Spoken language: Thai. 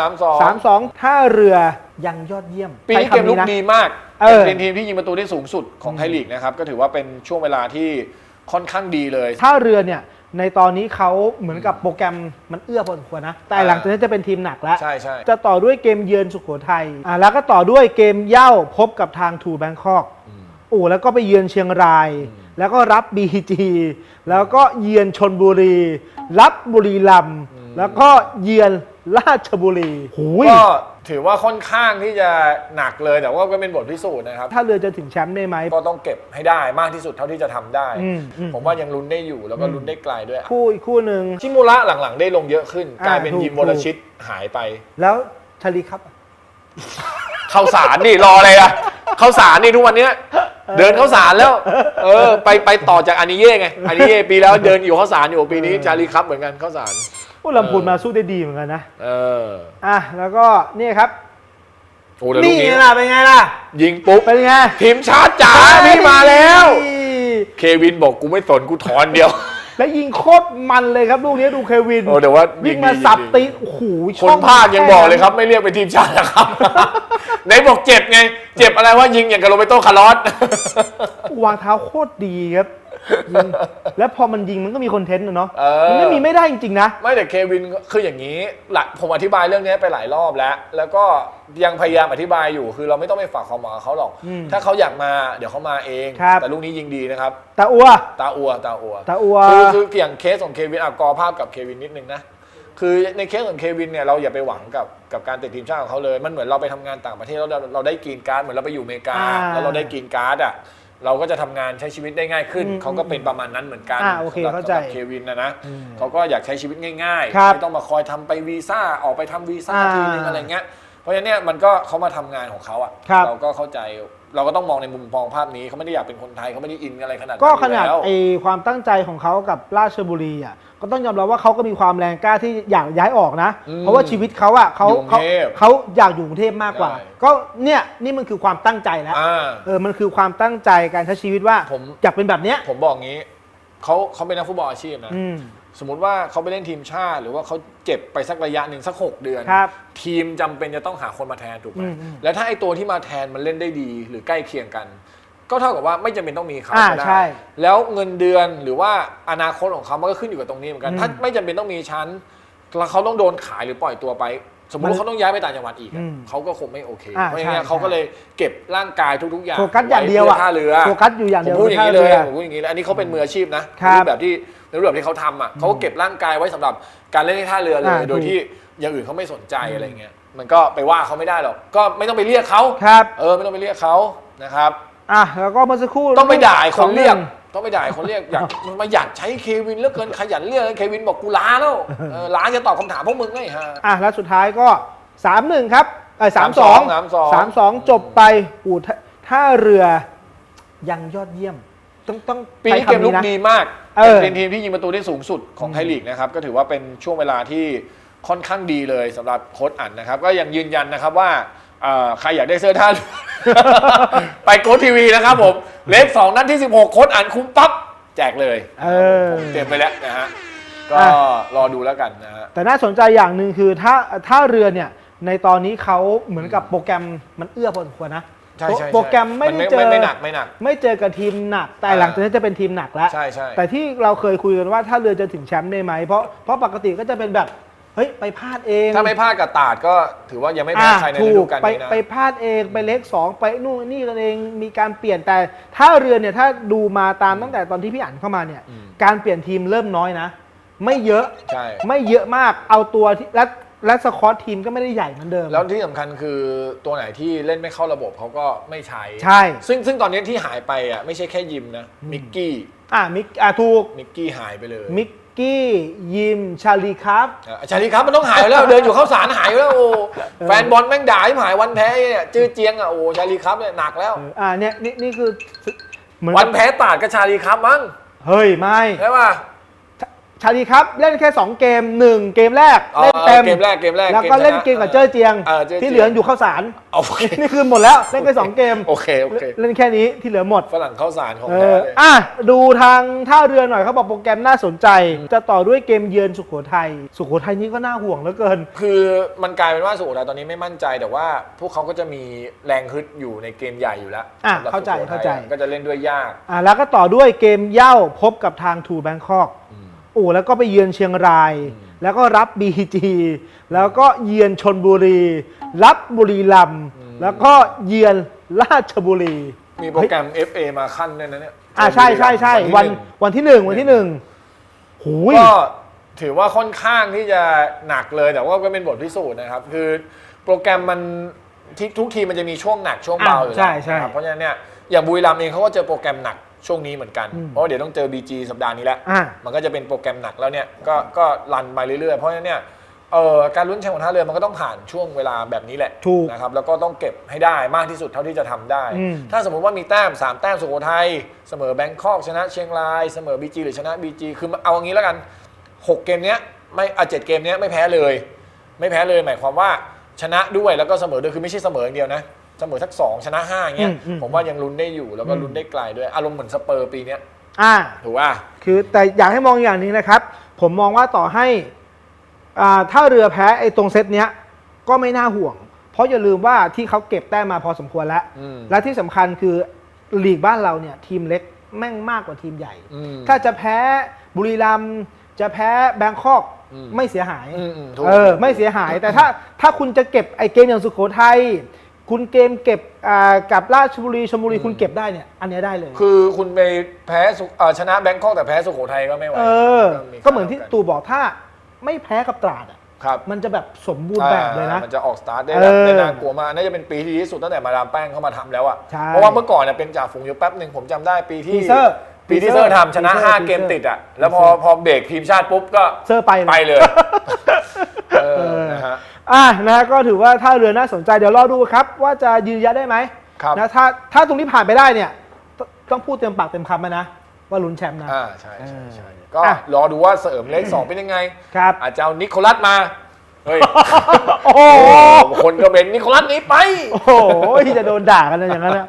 สามสอง สามสองท่าเรือยังยอดเยี่ยมปีนี้ใช้เกมคำลุกนะดีมากเออ เป็นทีมที่ยิงประตูได้สูงสุดของไทยลีกนะครับ ก็ถือว่าเป็นช่วงเวลาที่ค่อนข้างดีเลย ท่าเรือเนี่ยในตอนนี้เขาเหมือนกับโปรแกรมมันเอื้อพอสมควรนะ แต่อ่าหลังจากนี้จะเป็นทีมหนักแล้ว ใช่ใช่จะต่อด้วยเกมเยือนสุโขทัยอ่าแล้วก็ต่อด้วยเกมเย่าพบกับทางทูแบงคอกอืม โอ้แล้วก็ไปเยือนเชียงรายอืมแล้วก็รับบีจีแล้วก็เยือนชนบุรี รับบุรีรัมย์แล้วก็เยือน ราชบุรีหูยก็ถือว่าค่อนข้างที่จะหนักเลยแต่ว่าก็เป็นบทพิสูจน์นะครับ ถ้าเรือจะถึงแชมป์ได้ไหม ก็ต้องเก็บให้ได้มากที่สุดเท่าที่จะทำได้ อืมอืม ผมว่ายังลุ้นได้อยู่แล้วก็ลุ้นได้ไกลด้วยคู่อีกคู่หนึ่ง ชิมูระหลังๆ ได้ลงเยอะขึ้น อ่ากลายเป็นถูกยิมวรชิตหายไป แล้วชาลีครับ เข้าสารนี่รออะไรอะเข้าสารนี่ทุกวันเนี้ย เดินเข้าสารแล้ว เออ ไปไปต่อจากอานิเย่ไงอานิเย่ปีแล้วเดินอยู่เข้าสารอยู่ปีนี้เออจารีครับเหมือนกันเข้าสาร โอ้ลำพูนมาสู้ได้ดีเหมือนกันนะ เอออะแล้วก็นี่ครับ โอ้แล้วลูนี่กไงนี้ล่ะเป็นไงล่ะ ยิงปุ๊บเป็นไงทีมชาติจ๋าพี่มาแล้วเฮ้ยเควินบอกกูไม่สนกูถอนเดียว แล้วยิงโคตรมันเลยครับลูกนี้ดูเควินโอ้แต่ว่าวิ่งยิมาดีสับยิงตีโอ้โหคช่อนภาคยังบอกเลยครับ ไม่เรียกเป็นทีมชาตินะครับ ไหนบอกเจ็บไง เจ็บอะไรว่ายิงอย่างกับโรเบโตคาร์ลอส วางเท้าโคตรดีครับ ยิงแล้วพอมันยิงมันก็มีคอนเทนต์อะเนาะเออ มันไม่มีไม่ได้จริงๆนะ ไม่แต่เควินคืออย่างนี้หลักผมอธิบายเรื่องนี้ไปหลายรอบแล้ว แล้วก็ยังพยายามอธิบายอยู่ คือเราไม่ต้องไปฝากความหวังกับเขาหรอก อืมถ้าเขาอยากมาเดี๋ยวเขามาเอง ครับ แต่ลูกนี้ยิงดีนะครับ ตาอัว ตาอัวตาอัวตาอัว คือคืออย่างเคสของเควินอะกอภาพกับเควินนิดนึงนะคือในเคสของเควินเนี่ยเราอย่าไปหวังกับกับการติดทีมชาติของเขาเลย มันเหมือนเราไปทำงานต่างประเทศแล้วเราเราได้กรีนการ์ดเหมือนเราไปอยู่อเมริกาอ่า แล้วเราได้กรีนการ์ดอะ เราก็จะทำงานใช้ชีวิตได้ง่ายขึ้น อืมเขาก็เป็นประมาณนั้นเหมือนกันอ่าโอเคสำหรับเข้าใจสำหรับเควินนะนะอืมเขาก็อยากใช้ชีวิตง่ายครับไม่ต้องมาคอยทำไปวีซ่าออกไปทำวีซ่าอ่าทีนึงอะไรเงี้ยเพราะฉะนั้นเนี่ยมันก็เขามาทำงานของเขาอะครับ เราก็เข้าใจ เราก็ต้องมองในมุมมองภาพนี้เขาไม่ได้อยากเป็นคนไทยเขาไม่ได้อินอะไรขนาดนั้นก็ขนาดอยู่แล้วไอความตั้งใจของเขากับราชบุรีอะก็ต้องยอมรับว่าเขาก็มีความแรงกล้าที่อยากย้ายออกนะอืมเพราะว่าชีวิตเขาอะเขาอยู่กรุงเขาเทพเขาอยากอยู่กรุงเทพมากกว่าใช่ก็เนี่ยนี่มันคือความตั้งใจแล้วอ่าเออมันคือความตั้งใจการใช้ชีวิตว่าผมอยากเป็นแบบเนี้ยผมบอกงี้เขาเขาเป็นนักฟุตบอลอาชีพนะอืม สมมุติว่าเขาไปเล่นทีมชาติ หรือว่าเขาเจ็บไปสักระยะหนึ่งสักหกเดือน ครับทีมจำเป็นจะต้องหาคนมาแทนถูกไหมอืมอืมแล้วถ้าไอตัวที่มาแทนมันเล่นได้ดีหรือใกล้เคียงกัน ก็เท่ากับว่าไม่จำเป็นต้องมีเขาอ่าก็ได้ ใช่แล้วเงินเดือนหรือว่าอนาคตของเขามันก็ขึ้นอยู่กับตรงนี้เหมือนกัน อืมถ้าไม่จำเป็นต้องมีชั้นแล้วเขาต้องโดนขายหรือปล่อยตัวไป สมมติมันว่าเขาต้องย้ายไปต่างจังหวัดอีกอะอืมเขาก็คงไม่โอเค อ่าเพราะฉะนั้นใช่เขาก็ใช่เลยเก็บร่างกายทุกๆอย่างโฟกัสอย่างเดียวไพื่อะท่าเรือ โฟกัสอยู่อย่างผเดีมยวพูดอย่างนี้ท่เลยรือผมพูดอย่างนี้เลยอันนี้เขาเป็นมืออาชีพนะครัในบรูปแบบที่ ในรูปแบบที่เขาทำอะเขาก็เก็บร่างกายไว้สำหรับการเล่นในท่าเรือเลยอ่าโดยที่อย่างอื่นเขาไม่สนใจอะไรเงี้ยมันก็ไปว่าเขาไม่ได้หรอกก็ไม่ต้องไปเรียกเขาครับเออไม่ต้องไปเรียกเขานะครับ อะแล้วก็เมื่อสักครู่ต้องไปด่าไอ้คนเรียกสองหนึ่งต้องไปด่าไอ้คนเรียกอยากมันมาอยากใช้เควินเหลือเกินขยันเรียกเควินบอกกูล้าแล้วเออล้าจะตอบคำถามพวกมึงไงฮะ อะแล้วสุดท้ายก็สามหนึ่งครับเออสามสอง3-2สามสองจบไปอู่ท่าท่าเรือยังยอดเยี่ยม ต้องต้องปีนี้ใช้เกมคำลุกนะ ดีมากเออ เป็นทีมที่ยิงประตูได้สูงสุดของไทยลีกนะครับ ก็ถือว่าเป็นช่วงเวลาที่ค่อนข้างดีเลยสำหรับโค้ชอั๋นนะครับ ก็ยังยืนยันนะครับว่าเอ่อใครอยากได้เสื้อท่าเรือไปโค้ชทีวีนะครับผม เลขสองนัดที่ 16 โค้ชอั๋นคุ้มปั๊บ แจกเลย เออผมเตรียมไปแล้วนะฮะ ก็อะ รอดูแล้วกันนะฮะ แต่น่าสนใจอย่างหนึ่งคือถ้าท่าเรือเนี่ยในตอนนี้เขาเหมือนกับโปรแกรมมันเอื้อพอสมควรนะ ใช่ใช่ใช่โปรแกรมไม่นได้เจอไม่หนักไม่หนัก ไม่เจอกับทีมหนัก แต่อ่าหลังจากนี้จะเป็นทีมหนักแล้วใช่ใช่ แต่ที่เราเคยคุยกันว่าถ้าเรือจะถึงแชมป์ได้ไหมเพราะเพราะปกติก็จะเป็นแบบเฮ้ยไปพลาดเองถ้าไม่พลาดกับตาดก็ถือว่ายังไม่แพ้อ่าใครในฤถูดูกกาลไปนี้นะ ไปพลาดเองไปเล็กสองไปนู่นนี่กันเองมีการเปลี่ยนแต่ถ้าเรือเนี่ยถ้าดูมาตามตั้งแต่ตอนที่พี่อ่านเข้ามาเนี่ย อืม การเปลี่ยนทีมเริ่มน้อยนะ ไม่เยอะ ใช่ ไม่เยอะมากเอาตัวที่และ และสควอตทีมก็ไม่ได้ใหญ่เหมือนเดิม แล้วที่สำคัญคือตัวไหนที่เล่นไม่เข้าระบบเขาก็ไม่ใช้ ใช่ ซึ่งซึ่งตอนนี้ที่หายไปอะไม่ใช่แค่ยิมนะมิกกี้อ่ามิกอ่าถูกมิกกี้หายไปเลยมิกกี้ยิมชาลีครับอะชาลีครับมันต้องหายไปแล้ว เดินอยู่เข้าสารหายไปแล้วโอ้แฟนบอลแม่งด่าให้หายวันแพ้เนี่ยจื้อเจียงอะโอ้ชาลีครับเนี่ยหนักแล้ว เอออ่าเนี่ยนี่นี่คือเหมือนวันกับแพ้ตาดกับชาลีครับมั้งเฮ้ยไม่ ใช่ป่ะ ชาลีครับเล่นแค่ 2 เกม 1 เกมแรกอ๋อเล่นเต็มเกมแรกเกมแรกแล้วก็เล่นเกมกับเจ้อเจียงเออเจ้อเจียงที่เหลืออยู่ข้าวสารโอเคนี่คือหมดแล้วเล่นแค่สองเกมโอเคโอเคเล่นแค่นี้ที่เหลือหมดฝรั่งเข้าสารของเอแท้อเลยอะดูทางท่าเรือหน่อยเขาบอกโปรแกรมน่าสนใจ จะต่อด้วยเกมเยือนสุโขทัยสุโขทัยนี่ก็น่าห่วงเหลือเกิน คือมันกลายเป็นว่าสุโขทัยตอนนี้ไม่มั่นใจแต่ว่า พวกเขาก็จะมีแรงฮึดอยู่ในเกมใหญ่อยู่แล้วอะสำหรับเข้าใจสุโขทัยเข้าใจก็จะเล่นด้วยยากอะแล้วก็ต่อด้วยเกมเหย้าพบกับทางทูแบงคอก อืมโอ้แล้วก็ไปเยือนเชียงรายอืมแล้วก็รับ BG แล้วก็เยือนชนบุรี รับบุรีรัมย์แล้วก็เยือนราชบุรี มีโปรแกรม FA มาขั้นด้วยนะเนี่ยอ่าใช่ใช่ใช่วันที่หงวันที่หนึ่งวันที่หนึ่งหูยก็ถือว่าค่อนข้างที่จะหนักเลยแต่ว่าก็เป็นบทพิสูจน์นะครับ คือโปรแกรมมันที่ทุกทีมมันจะมีช่วงหนักช่วงเบาอะอยู่ใช่แล้วใช่นะครับเพราะฉะนั้นเนี่ยอย่างบุรีรัมย์เองเขาก็เจอโปรแกรมหนัก ช่วงนี้เหมือนกันอืมเพราะว่าเดี๋ยวต้องเจอ BG สัปดาห์นี้แล้ว อะ มันก็จะเป็นโปรแกรมหนักแล้วเนี่ยก็ก็รันไปเรื่อยๆ เพราะฉะนั้นเนี่ยเอ่อการลุ้นแชมป์ของท่าเรือมันก็ต้องผ่านช่วงเวลาแบบนี้แหละถูกนะครับแล้วก็ต้องเก็บให้ได้มากที่สุดเท่าที่จะทำได้ อืม ถ้าสมมุติว่ามีแต้ม 3 แต้มสุโขทัยเสมอแบงคอกชนะเชียงรายเสมอ BG หรือชนะ BG คือเอาอย่างนี้แล้วกัน 6 เกมเนี้ยไม่อะเจ็ดเกมเนี้ยไม่แพ้เลย ไม่แพ้เลยหมายความว่าชนะด้วยแล้วก็เสมอด้วยคือไม่ใช่เสมออย่างเดียวนะ เสมอสักสองชนะห้าอย่างเงี้ยอืมอืมผมว่ายังลุ้นได้อยู่แล้วก็ลุ้นได้ไกลด้วยอารมณ์เหมือนสเปอร์ปีเนี้ยอะถูกป่ะ คือแต่อยากให้มองอย่างนี้นะครับ ผมมองว่าต่อให้อ่าถ้าเรือแพ้ไอ้ตรงเซตเนี้ยก็ไม่น่าห่วง เพราะอย่าลืมว่าที่เขาเก็บแต้มมาพอสมควรแล้ว อืม และที่สำคัญคือลีกบ้านเราเนี่ยทีมเล็กแม่งมากกว่าทีมใหญ่ อืม ถ้าจะแพ้บุรีรัมย์จะแพ้แบงคอกอืมไม่เสียหายอืมอืมถูก เออไม่เสียหายแต่ถ้าถ้าคุณจะเก็บไอ้เกมอย่างสุโขทัย คุณเกมเก็บอ่ากับราชบุรีชลบุรีคุณเก็บได้เนี่ย อันเนี้ยได้เลย คือคุณไปแพ้สุเอ่อชนะแบงคอกแต่แพ้สุโขทัยก็ไม่ไหวเออมีก็เหมือนที่ตู่บอกถ้าไม่แพ้กับตราดอะครับมันจะแบบสมบูรณ์แบบเลยนะ อ่ามันจะออกสตาร์ทได้เอแบบอได้น่ากลัวมากน่าจะเป็นปีที่ดีที่สุดตั้งแต่มาดามแป้งเข้ามาทำแล้วอะใช่เพราะว่าเมื่อก่อนเนี่ยเป็นจ่าฝูงอยู่แป๊บหนึ่งผมจำได้ปีที่ปีเซอร์ปีที่เซอร์ทำชนะปีเซอร์5เกมปีเซอร์ติดอะแล้วพอพอเบรกทีมชาติปุ๊บก็เซอร์ไปเลยไปเลยเออนะฮะ อะนะฮะก็ถือว่าถ้าเรือน่าสนใจเดี๋ยวรอดูครับ ว่าจะยืนยันได้ไหมครับนะถ้าถ้าตรงนี้ผ่านไปได้เนี่ยตต้องพูดเต็มปากเต็มคำนะ ว่าลุ้นแชมป์นะ อ่าใช่ใช่ใช่เออก็อะ รอดูว่าเสริมเลขสองเป็นยังไง ครับอาจจะเอานิโคลัสมา เฮ้ยโอ้โหคนก็เป็นนิโคลัสหนี้ไป โอ้โหจะโดนด่ากันเลยอย่างนั้นนะ